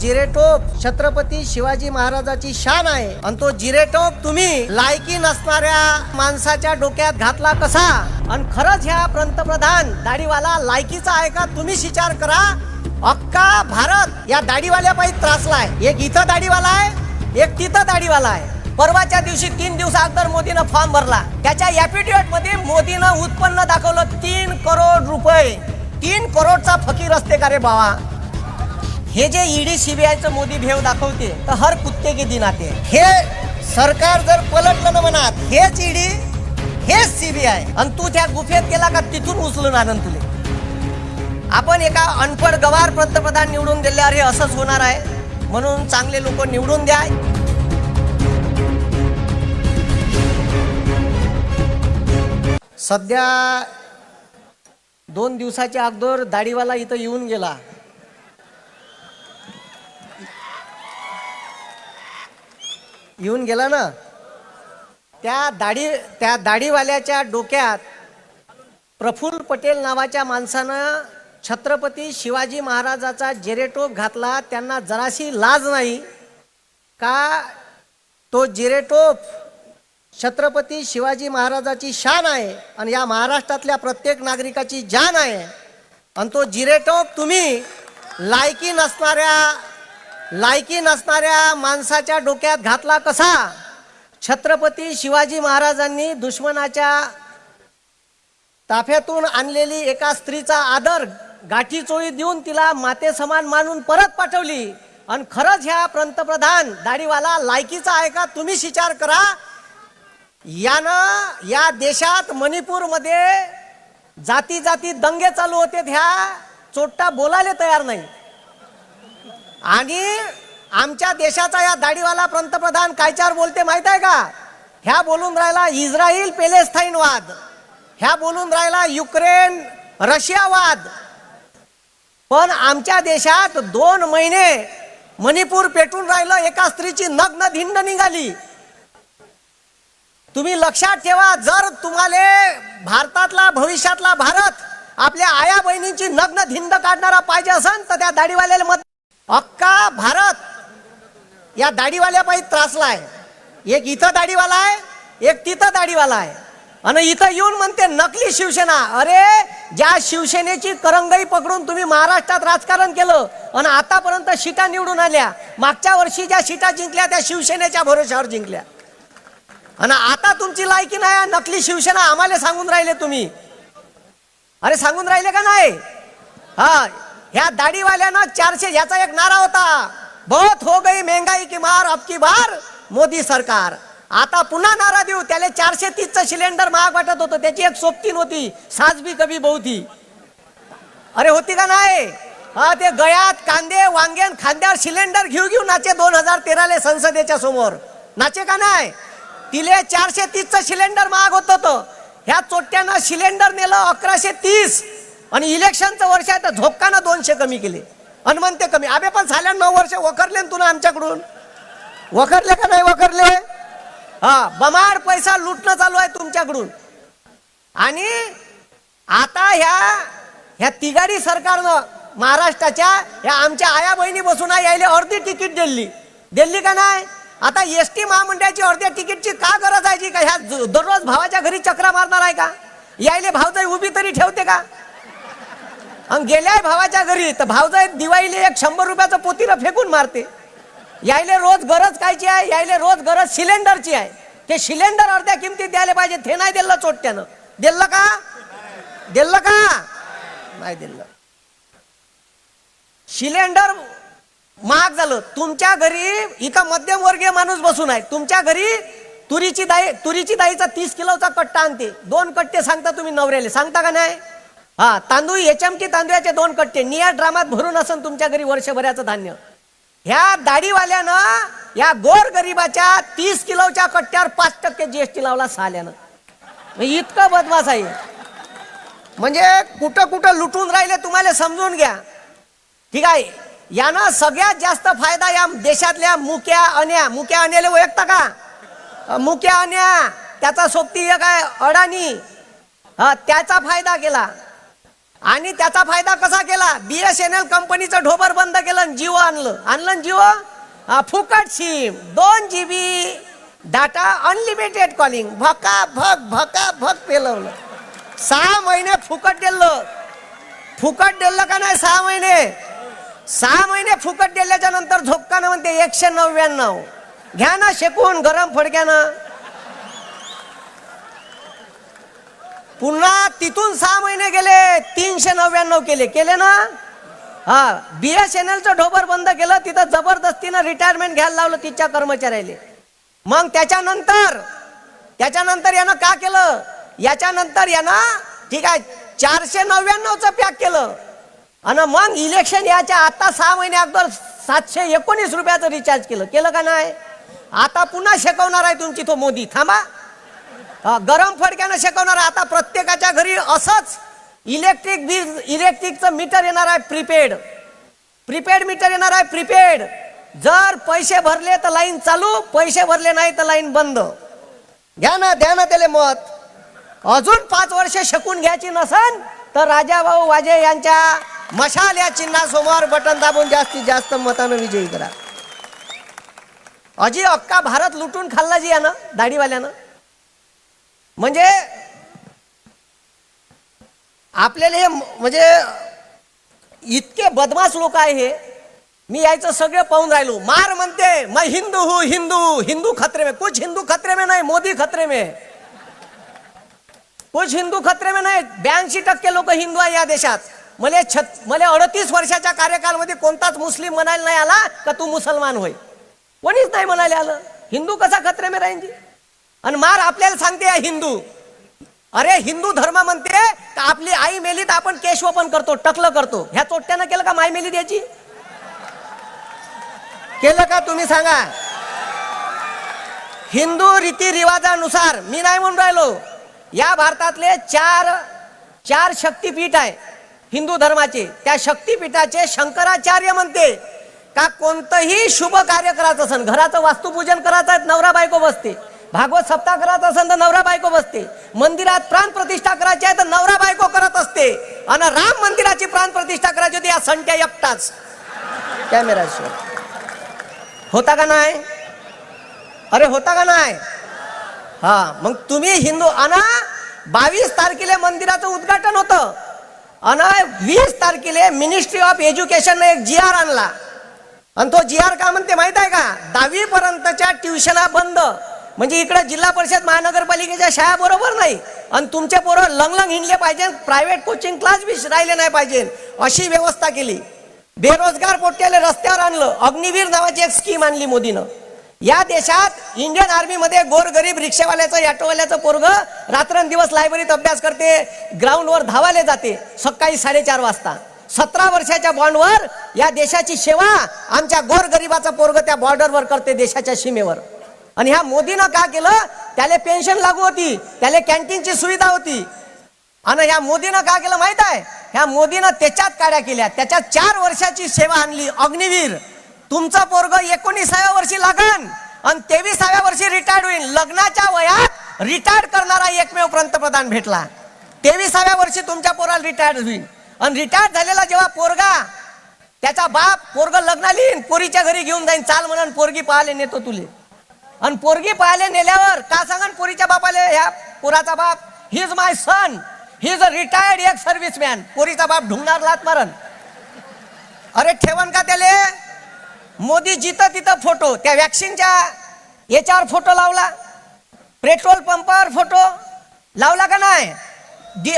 जिरेटोप छत्रपती शिवाजी महाराजाची शान आहे. आणि तो जिरेटोप तुम्ही लायकी नसणाऱ्या माणसाच्या डोक्यात घातला कसा? आणि खरंच ह्या पंतप्रधान दाढीवाला लायकीचा आहे का? तुम्हीच विचार करा. अख्खा भारत या दाढीवाल्या त्रासला आहे एक इथं दाढीवाला आहे एक तिथं दाढीवाला आहे. परवाच्या दिवशी तीन दिवसा अगोदर मोदीनं फॉर्म भरला. त्याच्या ऍफिडेव्हिटमध्ये मोदीनं उत्पन्न दाखवलं तीन करोड रुपये. तीन करोडचा फकीर असते का रे बाबा? हे जे ईडी सीबीआयचं मोदी भेव दाखवते तर हर कुत्ते के दिन आते हे. सरकार जर पलटलं ना मनात हेच ईडी हेच सीबीआय आणि तू त्या गुफेत गेला का तिथून उचलून आनंद तुले. आपण एका अनपड गवार पंतप्रधान निवडून दिल्यावर हे असंच होणार आहे. म्हणून चांगले लोक निवडून द्या. सध्या दोन दिवसाच्या अगोदर दाढीवाला इथं येऊन गेला. येऊन गेला ना. त्या दाढी त्या दाढीवाल्याच्या डोक्यात प्रफुल्ल पटेल नावाच्या माणसानं छत्रपती शिवाजी महाराजाचा जेरेटोप घातला. त्यांना जराशी लाज नाही का? तो जिरेटोप छत्रपती शिवाजी महाराजाची शान आहे आणि या महाराष्ट्रातल्या प्रत्येक नागरिकाची जान आहे. आणि तो जिरेटोप तुम्ही लायकी नसणाऱ्या लायकी नसणाऱ्या माणसाच्या डोक्यात घातला कसा? छत्रपती शिवाजी महाराजांनी दुश्मनाच्या ताफ्यातून आणलेली एका स्त्रीचा आदर गाठी चोळी देऊन तिला माते समान मानून परत पाठवली. आणि खरंच ह्या पंतप्रधान दाढीवाला लायकीचा आहे का? तुम्हीच विचार करा. यानं या देशात मणिपूरमध्ये जाती जाती दंगे चालू होते ह्या. चोट्टा बोलायला तयार नाही. आणि आमच्या देशाचा या दाढीवाला पंतप्रधान कायच्यावर बोलते माहीत आहे का? ह्या बोलून राहिला इस्रायल पेलेस्थाईनवाद. ह्या बोलून राहिला युक्रेन रशियावाद. पण आमच्या देशात दोन महिने मणिपूर पेटून राहिलं एका स्त्रीची नग्न धिंड निघाली. तुम्ही लक्षात ठेवा जर तुम्हाला भारतातला भविष्यातला भारत आपल्या आया बहिणींची नग्न धिंड काढणारा पाहिजे असेल तर त्या दाढीवाल्याला मत अक्का भारत. या दाढीवाल्या त्रासला आहे. एक इथं दाढीवाला आहे एक तिथं दाढीवाला आहे. आणि इथं येऊन म्हणते नकली शिवसेना. अरे ज्या शिवसेनेची करंगई पकडून तुम्ही महाराष्ट्रात राजकारण केलं आणि आतापर्यंत सीटा निवडून आल्या मागच्या वर्षी ज्या सीटा जिंकल्या त्या शिवसेनेच्या भरोश्यावर जिंकल्या. आणि आता तुमची लायकी नाही नकली शिवसेना आम्हाला सांगून राहिले तुम्ही. अरे सांगून राहिले का नाही? हा ह्या दाढीवाल्यानं चारशे ह्याचा एक नारा होता. बहुत हो गई महंगाई की मार अबकी भार बार मोदी सरकार. आता पुन्हा नारा देऊ त्याला चारशे तीसचं सिलेंडर महाग वाटत होतं त्याची एक सोबतीन होती साजबी कभी बहुती. अरे होती का नाही? हा ते गळ्यात कांदे वांग्यान खांद्यावर सिलेंडर घेऊ घेऊ नाचे दोन हजार तेराले संसदेच्या समोर. नाचे का नाही? तिले चारशे तीसचं सिलेंडर महाग होत होतं. ह्या चोट्यानं सिलेंडर नेलं अकराशे तीस. आणि इलेक्शनचं वर्ष आहे तर झोपकानं दोनशे कमी केले. आणि म्हणते कमी. अबे पण झाल्या नऊ वर्ष वखरले ना तुला आमच्याकडून. वखरले का नाही वखरले? हा बमाड पैसा लुटणं चालू आहे तुमच्याकडून. आणि आता ह्या ह्या तिघाडी सरकारनं महाराष्ट्राच्या ह्या आमच्या आया बहिणी बसून आहे, यायले अर्धी तिकीट दिली. दिल्ली का नाही? आता एस टी महामंडळाची अर्ध्या तिकीटची का गरज आहे जी का? ह्या दररोज भावाच्या घरी चक्रा मारणार आहे का? यायले भाव तरी उभी तरी ठेवते का? आणि गेल्याय भावाच्या घरी तर भावजाई दिवाळीले एक शंभर रुपयाचं पोतीनं फेकून मारते. यायले रोज गरज कायची आहे? यायले रोज गरज सिलेंडरची आहे. ते सिलेंडर अर्ध्या किमतीत द्यायला पाहिजे ते नाही दिलं चोट्यानं दिलं का? दिलं का? नाही दिलं. सिलेंडर महाग झालं. तुमच्या घरी इथं मध्यमवर्गीय माणूस बसून आहे. तुमच्या घरी तुरीची दाई तुरीची दाईचा तीस किलोचा कट्टा आणते. दोन कट्टे सांगता तुम्ही नवऱ्याले. सांगता का नाही? हा तांदूळ एचएमटी तांदूळाचे दोन कट्टे. निया ड्रामात भरून असन तुमच्या घरी वर्षभराचं धान्य. ह्या दाढीवाल्यानं या गोर गरिबाच्या तीस किलोच्या कट्ट्यावर पाच टक्के जीएसटी लावला साल्यानं. इतकं बदमास आहे. म्हणजे कुठं कुठं लुटून राहिले तुम्हाला समजून घ्या. ठीक आहे. यानं सगळ्यात जास्त फायदा या देशातल्या मुक्या अन्या मुक्या अन्याला ओळखता का? मुक्या अन्या त्याचा सोबती एक आहे अडाणी. हा त्याचा फायदा केला. आणि त्याचा फायदा कसा केला? बी एस एन एल कंपनीचं ढोबर बंद केलं जिओ आणलं. आणलं जिओ? हा, फुकट सिम दोन G B data unlimited calling भका भक भका भक पेलवलं. सहा महिने फुकट दिलं. फुकट दिलं का नाही सहा महिने? सहा महिने फुकट दिल्याच्या नंतर झोपकानं म्हणते एकशे नव्याण्णव. घ्या ना शेकून गरम फडक्यानं. पुन्हा तिथून सहा महिने गेले तीनशे नव्याण्णव केले. केले ना? हा बी एस एन एलचं ढोबर बंद केलं तिथं जबरदस्तीनं रिटायरमेंट घ्यायला लावलं तिच्या कर्मचाऱ्याला. मग त्याच्यानंतर त्याच्यानंतर यानं का केलं? याच्यानंतर यानं ठीक आहे चारशे नव्याण्णवचं पॅक केलं. आणि मग इलेक्शन याच्या आता सहा महिने अगोदर सातशे एकोणीस रुपयाचं रिचार्ज केलं. केलं का नाही? आता पुन्हा शिकवणार आहे तुमची तो मोदी. थांबा. गरम फडक्यानं शिकवणार. आता प्रत्येकाच्या घरी असंच इलेक्ट्रिक बिल इलेक्ट्रिकचं मीटर येणार आहे प्रीपेड प्रीपेड मीटर येणार आहे प्रीपेड जर पैसे भरले तर लाईन चालू पैसे भरले नाही तर लाईन बंद. घ्या ना द्या ना त्याले मत. अजून पाच वर्ष शकून घ्यायची नसन तर राजाभाऊ वाजे यांच्या मशाल या चिन्हासमोर बटन दाबून जास्तीत जास्त मतानं विजयी करा. अजी अक्का भारत लुटून खाल्ला जी यानं दाढीवाल्यानं? म्हणजे आपल्याला हे म्हणजे इतके बदमाश लोक आहे हे. मी यायचं सगळं पाहून राहिलो. मार म्हणते मैं हिंदू हूँ हिंदू हिंदू खतरे में कुछ हिंदू खतरे में नाही मोदी खतरे में. कुछ हिंदू खतरे में नाही ब्याऐंशी टक्के लोक हिंदू आहे या देशात. मले छत मले अडतीस वर्षाच्या कार्यकालमध्ये कोणताच मुस्लिम म्हणायला नाही आला का तू मुसलमान होय? कोणीच नाही म्हणायला आलं. हिंदू कसा खतरे में राहीन जी? आणि मार आपल्याला सांगते या हिंदू. अरे हिंदू धर्म म्हणते का आपली आई मेली तर आपण केश ओपन करतो टकलं करतो. ह्या चोट्ट्यानं केलं का माय मेली द्यायची केलं का तुम्ही सांगा? हिंदू रीतिरिवाजानुसार मी नाही म्हणून राहिलो. या भारतातले चार चार शक्तीपीठ आहे हिंदू धर्माचे. त्या शक्तीपीठाचे शंकराचार्य म्हणते का कोणतंही शुभ कार्य करायचं असेल घराचं वास्तुपूजन करायचं आहे नवरा बायको बसते. भागवत सप्ताह करत असेल तर नवरा बायको बसते. मंदिरात प्राण प्रतिष्ठा करायची आहे तर नवरा बायको करत असते. आणि राम मंदिराची प्राण प्रतिष्ठा करायची होती या संट्या एकटाच. कॅमेरा होता का नाही? अरे होता का नाही? हा मग तुम्ही हिंदू अना बावीस तारखेला मंदिराचं उद्घाटन होतं. आणि वीस तारखेला मिनिस्ट्री ऑफ एज्युकेशन एक जी आर आणला. आणि तो जी आर का म्हणते माहीत आहे का? दहावी पर्यंतच्या ट्युशना बंद. म्हणजे इकडं जिल्हा परिषद महानगरपालिकेच्या शाळा बरोबर नाही. आणि तुमचे पोरं लंगलंग हिंडले पाहिजे प्रायव्हेट कोचिंग क्लास बी राहिले नाही पाहिजे अशी व्यवस्था केली. बेरोजगार पोट्याला रस्त्यावर आणलं अग्निवीर नावाची एक स्कीम आणली मोदीनं. या देशात इंडियन आर्मीमध्ये गोरगरीब रिक्षावाल्याचं ऑटोवाल्याचं पोरग रात्रंदिवस लायब्ररीत अभ्यास करते ग्राउंडवर धावाले जाते सकाळी साडेचार वाजता. सतरा वर्षाच्या बॉन्डवर या देशाची सेवा आमच्या गोरगरिबाचा पोरग त्या बॉर्डरवर करते देशाच्या सीमेवर. आणि ह्या मोदीनं का केलं? त्याला पेन्शन लागू होती त्याला कॅन्टीनची सुविधा होती. आणि ह्या मोदीनं का केलं माहीत आहे? ह्या मोदीनं त्याच्यात काड्या केल्या. त्याच्यात चार वर्षाची सेवा आणली अग्निवीर. तुमचं पोरग एकोणीसाव्या वर्षी लागन आणि तेवीसाव्या वर्षी रिटायर्ड होईल लग्नाच्या वयात रिटायर्ड करणारा एकमेव पंतप्रधान भेटला. तेवीसाव्या वर्षी तुमच्या पोराला रिटायर्ड होईल आणि रिटायर्ड झालेला जेव्हा पोरगा त्याचा बाप पोरग लग्नाला येईन पोरीच्या घरी घेऊन जाईन. चाल म्हणून पोरगी पाहायला नेतो तुले. आणि पोरगी पाहायला नेल्यावर का सांगा पोरीच्या बापाले ह्या पोराचा बाप he is my son he is a retired एक सर्व्हिसमॅन पोरीचा बाप ढुंगणार लात मारन. अरे ठेवण का त्याले? मोदी जिथं तिथं फोटो त्या वॅक्सिनच्या याच्यावर फोटो लावला. पेट्रोल पंपावर फोटो लावला का नाही?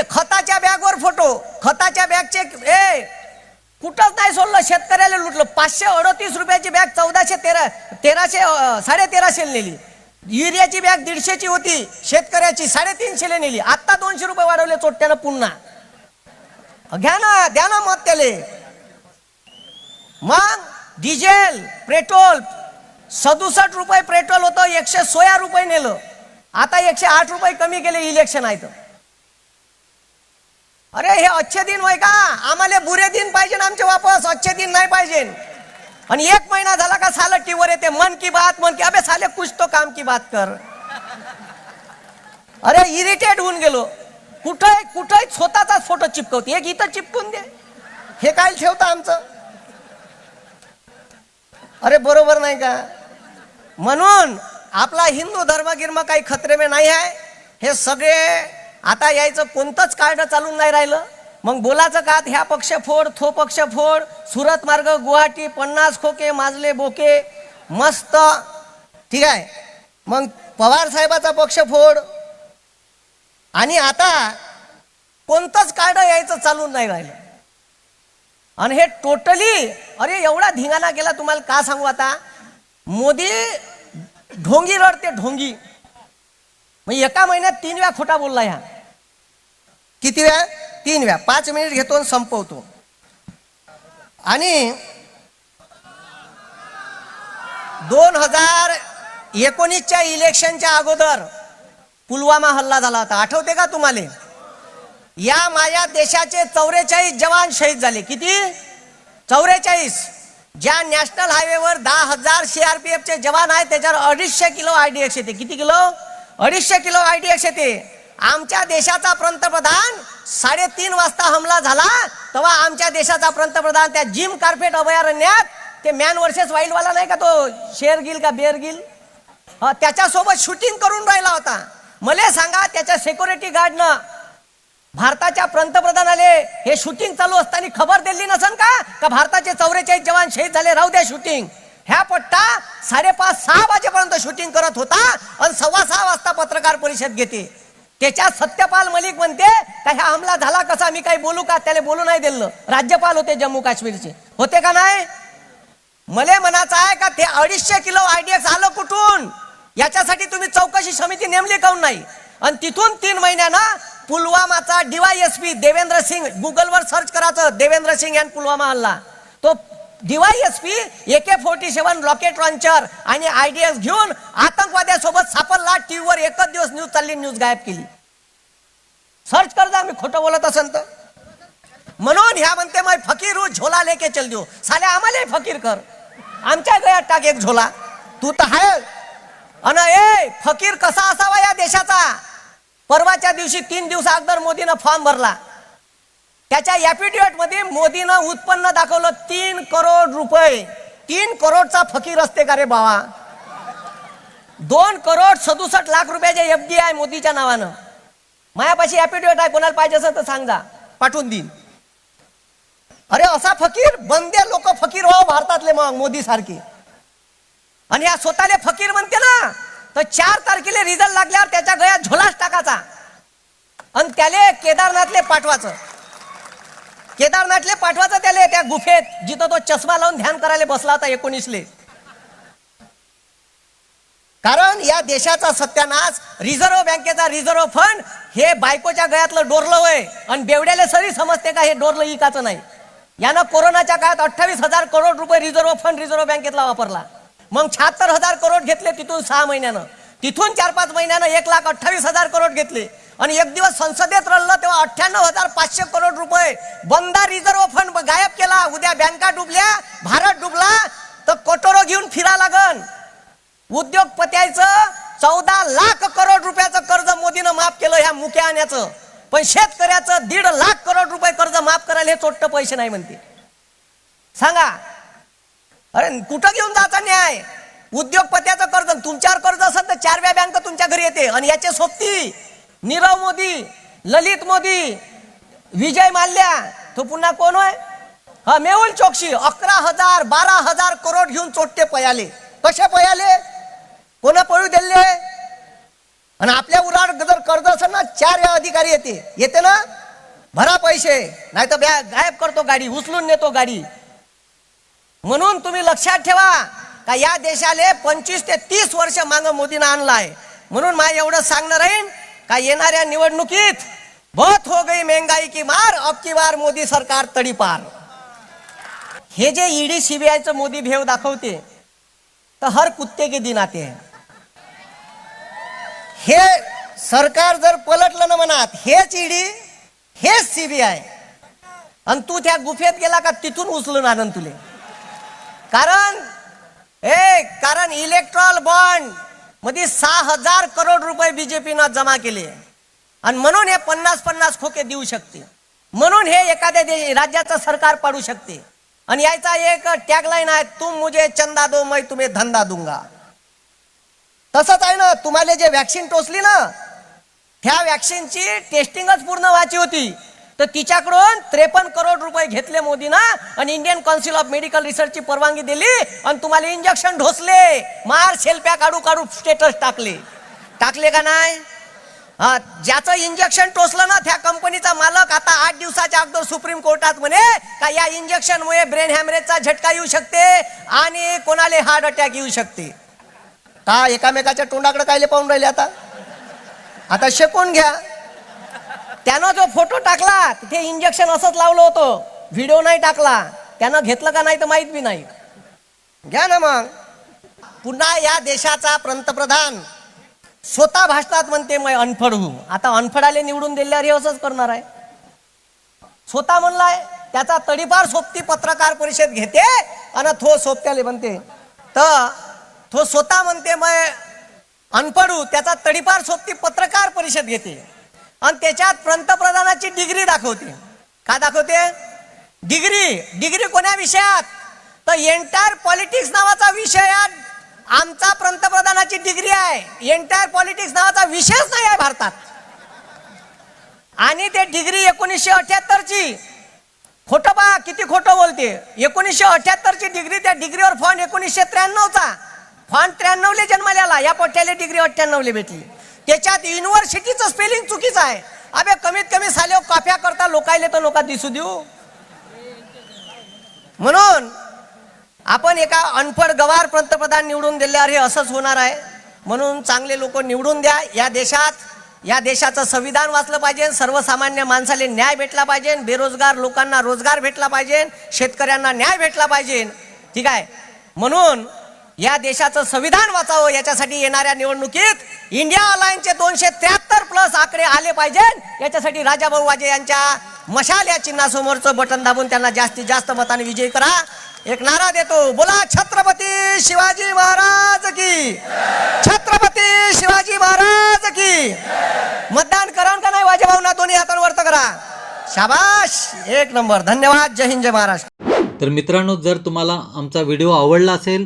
खताच्या बॅगवर फोटो खताच्या बॅगचे ए कुठंच नाही सोडलं शेतकऱ्याला लुटलं. पाचशे अडतीस रुपयाची बॅग चौदाशे तेरा तेराशे साडे तेराशे नेली. युरियाची बॅग दीडशेची होती शेतकऱ्याची साडेतीनशेला नेली. आत्ता दोनशे रुपये वाढवले चोट्यानं पुन्हा. घ्या ना द्या ना मत त्याले. मग डिझेल पेट्रोल सदुसष्ट रुपये पेट्रोल होतं एकशे सोळा रुपये नेलं. आता एकशे आठ रुपये कमी केले इलेक्शन आहे तर. अरे हे अच्छे दिन होय का? आम्हाला बुरे दिन पाहिजे आमचे वापस अच्छे दिन नाही पाहिजे. आणि एक महिना झाला का साल टीवर येते. मन की बात मन की अबे साले कुछ तो काम की बात कर. अरे इरिटेट होऊन गेलो. कुठं कुठं स्वतःचाच फोटो चिपकवते? एक इथं चिपकून दे. हे काय ठेवतं आमचं? अरे बरोबर नाही का? म्हणून आपला हिंदू धर्म गिर्म काही खतरे में नाही आहे. हे सगळे आता यायचं कोणतंच कार्ड चालून नाही राहिलं. मग बोलाचं का ह्या पक्ष फोड थो पक्ष फोड सुरत मार्ग गुवाहाटी पन्नास खोके माजले बोके मस्त. ठीक आहे. मग पवार साहेबाचा पक्ष फोड. आणि आता कोणतंच कार्ड यायचं चालून नाही राहिलं. आणि हे टोटली अरे एवढा धिंगाणा केला तुम्हाला का सांगू आता? मोदी ढोंगी रडते ढोंगी. मग एका महिन्यात तीन वेळा खोटा बोलला ह्या. किती वेळा? तीन वेळा. पाच मिनिट घेतो आणि संपवतो. आणि दोन हजार एकोणीसच्या इलेक्शनच्या अगोदर पुलवामा हल्ला झाला होता. आठवते का तुम्हाला? या माझ्या देशाचे चौवेचाळीस जवान शहीद झाले. किती? चौवेचाळीस ज्या नॅशनल हायवेवर दहा हजार सीआरपीएफचे जवान आहेत त्याच्यावर अडीचशे किलो आयडीएक्स येते. किती किलो? अडीचशे किलो आयडीएक्स येते. आमच्या देशाचा पंतप्रधान साडेतीन वाजता हमला झाला तेव्हा आमच्या देशाचा पंतप्रधान त्या जिम कार्पेट अभयारण्यात ते मॅन वर्सेस वाईल्डवाला नाही का तो शेर गिल का बेर गिल? त्याच्यासोबत शूटिंग करून राहिला होता. मला सांगा त्याच्या सिक्युरिटी गार्डनं भारताच्या पंतप्रधानाले हे शूटिंग चालू असताना खबर दिली नसन का? का भारताचे चौवेचाळीस जवान शहीद झाले राहू द्या शूटिंग ह्या पट्टा साडेपाच सहा वाजेपर्यंत शूटिंग करत होता आणि सव्वा सहा वाजता पत्रकार परिषद घेते. त्याच्या सत्यपाल मलिक म्हणते का ह्या हमला झाला कसा? मी काही बोलू का? त्याला बोलू नाही दिलं राज्यपाल होते जम्मू काश्मीरचे. होते का नाही? मले म्हणायचं आहे का ते अडीचशे किलो आयडीएक्स आलं कुठून? याच्यासाठी तुम्ही चौकशी समिती नेमली काऊन नाही? आणि तिथून तीन महिन्यानं पुलवामाचा डीवायएसपी देवेंद्र सिंग गुगलवर सर्च करायचं देवेंद्र सिंग यांनी पुलवामा हल्ला तो DYSP A K forty seven rocket launcher आणि आयडीएक्स घेऊन आतंकवाद्यासोबत सापडला. टीव्हीवर एकच दिवस न्यूज चालली न्यूज गायब केली. सर्च कर जा मी खोटं बोलत असेल तर. म्हणून ह्या म्हणते मग फकीर हूँ, झोला लेके चल देऊ. साले आम्हाला फकीर कर. आमच्या गळ्यात टाक एक झोला. तू तर आहे अन ए फकीर कसा असावा या देशाचा? परवाच्या दिवशी तीन दिवस अगोदर मोदीनं फॉर्म भरला. त्याच्या ऍफिडेविटमध्ये मोदीनं उत्पन्न दाखवलं तीन करोड रुपये. तीन करोडचा फकीर असते का रे बाबा? दोन करोड सदुसष्ट लाख रुपयाचे एफ डी आहे मोदीच्या नावानं. मायापाशी ऍफिडेविट आहे कोणाला पाहिजे असेल तर सांगा पाठवून देईन. अरे असा फकीर बंदे लोक फकीर हो भारतातले मग मोदी सारखे. आणि या स्वतःले फकीर म्हणते ना तर चार तारखेला रिझल्ट लागल्यावर त्याच्या गळ्यात झोलाच टाकायचा. आणि त्याले केदारनाथले पाठवायचं. केदारनाथले पाठवायचं त्याले त्या गुफेत जिथं तो चष्मा लावून ध्यान करायला बसला होता एकोणीसले. कारण या देशाचा सत्यानाश रिझर्व्ह बँकेचा रिझर्व्ह फंड हे बायकोच्या गळ्यातलं डोरलं वय आणि बेवड्याला सरी समजते का हे डोरलं इकाचं नाही? यानं कोरोनाच्या काळात अठ्ठावीस हजार करोड रुपये रिझर्व्ह फंड रिझर्व्ह बँकेतला वापरला. मग शहात्तर हजार करोड घेतले तिथून सहा महिन्यानं. तिथून चार पाच महिन्यानं एक लाख अठ्ठावीस हजार करोड घेतले. आणि एक दिवस संसदेत रडलं तेव्हा अठ्ठ्याण्णव हजार पाचशे करोड रुपये बंदा रिझर्व्ह फंड गायब केला. उद्या बँका डुबल्या भारत डुबला तर कटोरो घेऊन फिरा लागन. उद्योगपत्याचं चौदा लाख करोड रुपयाचं कर्ज मोदीनं माफ केलं ह्या मुख्या आण्याचं. पण शेतकऱ्याचं दीड लाख करोड रुपये कर्ज माफ करायला हे चोट्ट पैसे नाही म्हणते. सांगा. अरे कुठं घेऊन जायचा न्याय? उद्योगपत्याचं कर्ज तुमच्यावर कर्ज असेल तर चार व्या बँक तुमच्या घरी येते आणि याचे सोबती. नीरव मोदी ललित मोदी विजय माल्या तो पुन्हा कोण होय? हा मेहुल चोक्सी अकरा हजार बारा हजार करोड घेऊन चोट्टे पयाले. कसे पयाले? कोणा पळू दिले? आणि आपल्या उराड जर कर्ज असेल ना चार अधिकारी येते. येते ना? भरा पैसे नाही तर गायब करतो गाडी उचलून नेतो गाडी. म्हणून तुम्ही लक्षात ठेवा का या देशाले पंचवीस ते तीस वर्ष माग मोदीनं आणलाय. म्हणून मा एवढं सांगणं राहीन का येणाऱ्या निवडणुकीत बहुत हो गई महंगाई की मार अब की बार मोदी सरकार तडीपार. हे जे ईडी सीबीआयचं मोदी भेव दाखवते तर हर कुत्ते के दिन आते हैं हे सरकार जर पलटलं ना मनात हेच ईडी हेच सीबीआय आणि तू त्या गुफेत गेला का तिथून उचलून आणन तुले. कारण ए कारण इलेक्ट्रॉल बॉन्ड मध्ये सहा हजार करोड रुपये बीजेपीनं जमा केले. आणि म्हणून हे पन्नास पन्नास खोके देऊ शकते. म्हणून हे एखाद्या दे राज्याचं सरकार पाडू शकते. आणि याचा एक टॅगलाईन आहे तुम मुझे चंदा दो मैं तुम्ही धंदा दूंगा. तसंच आहे ना तुम्हाला जे व्हॅक्सिन टोचली ना ह्या व्हॅक्सिनची टेस्टिंगच पूर्ण व्हायची होती. तर तिच्याकडून त्रेपन्न करोड रुपये घेतले मोदीनं आणि इंडियन काउन्सिल ऑफ मेडिकल रिसर्चची परवानगी दिली आणि तुम्हाला इंजेक्शन ढोसले. मार शेल्प्या काढू काढू स्टेटस टाकले. टाकले का नाही? हा ज्याचं इंजेक्शन टोचलं ना त्या कंपनीचा मालक आता आठ दिवसाच्या अगोदर सुप्रीम कोर्टात म्हणे का या इंजेक्शनमुळे ब्रेन हॅमरेजचा झटका येऊ शकते आणि कोणाला हार्ट अटॅक येऊ शकते. का एकामेकाच्या तोंडाकडे कायले पाहून राहिले आता? आता शेकून घ्या. त्यानं जो फोटो टाकला तिथे इंजेक्शन असंच लावलं होतं. व्हिडिओ नाही टाकला. त्यानं घेतलं का नाही तर माहीत बी नाही. घ्या ना मग. पुन्हा या देशाचा पंतप्रधान स्वतः भाषणात म्हणते मग अनफड हू. आता अनफडाले निवडून दिल्यावर हे असंच करणार आहे. स्वतः म्हणलाय त्याचा तडीपार सोबती पत्रकार परिषद घेते आणि थो सोबत्याले म्हणते. तर तो स्वतः म्हणते मग अनपडू त्याचा तडीपार सोबती पत्रकार परिषद घेते. आणि त्याच्यात पंतप्रधानाची डिग्री दाखवते. का दाखवते? डिग्री डिग्री कोण्या विषयात? तर एंटायर पॉलिटिक्स नावाचा विषय हा आमचा पंतप्रधानाची डिग्री आहे. एंटायर पॉलिटिक्स नावाचा विषयच नाही आहे भारतात. आणि ते डिग्री एकोणीसशे अठ्याहत्तरची. खोटं पहा किती खोटं बोलते. एकोणीसशे अठ्याहत्तरची डिग्री त्या डिग्रीवर फॉन्ट एकोणीसशे त्र्याण्णवचा. फॉन्ट त्र्याण्णवले जन्मलेला या पोट्याला डिग्री अठ्ठ्याण्णवले भेटली. त्याच्यात युनिव्हर्सिटीचं स्पेलिंग चुकीचं आहे. अबे कमीत कमी साले काफ्या करता लोकायले तर लोक दिसू देऊ. म्हणून आपण एका अनपड गवार पंतप्रधान निवडून दिल्यावर हे असंच होणार आहे. म्हणून चांगले लोक निवडून द्या. या देशात या देशाचं संविधान वाचलं पाहिजे सर्वसामान्य माणसाला न्याय भेटला पाहिजे बेरोजगार लोकांना रोजगार भेटला पाहिजे शेतकऱ्यांना न्याय भेटला पाहिजे. ठीक आहे? म्हणून या देशाचं संविधान वाचावं याच्यासाठी येणाऱ्या निवडणुकीत इंडिया अलायन्सचे दोनशे त्र्याहत्तर प्लस आकडे आले पाहिजे. याच्यासाठी राजाभाऊ वाजे यांच्या मशाल या चिन्हासमोरचं बटन दाबून त्यांना जास्तीत जास्त मताने विजयी करा. एक नारा देतो. बोला छत्रपती शिवाजी महाराज की. छत्रपती शिवाजी महाराज की. मतदान करा का नाही वाजेभाऊ ना दोन्ही हातांवर करा. शाबाश. एक नंबर. धन्यवाद. जय हिंद जय महाराष्ट्र. तर मित्रांनो जर तुम्हाला आमचा व्हिडिओ आवडला असेल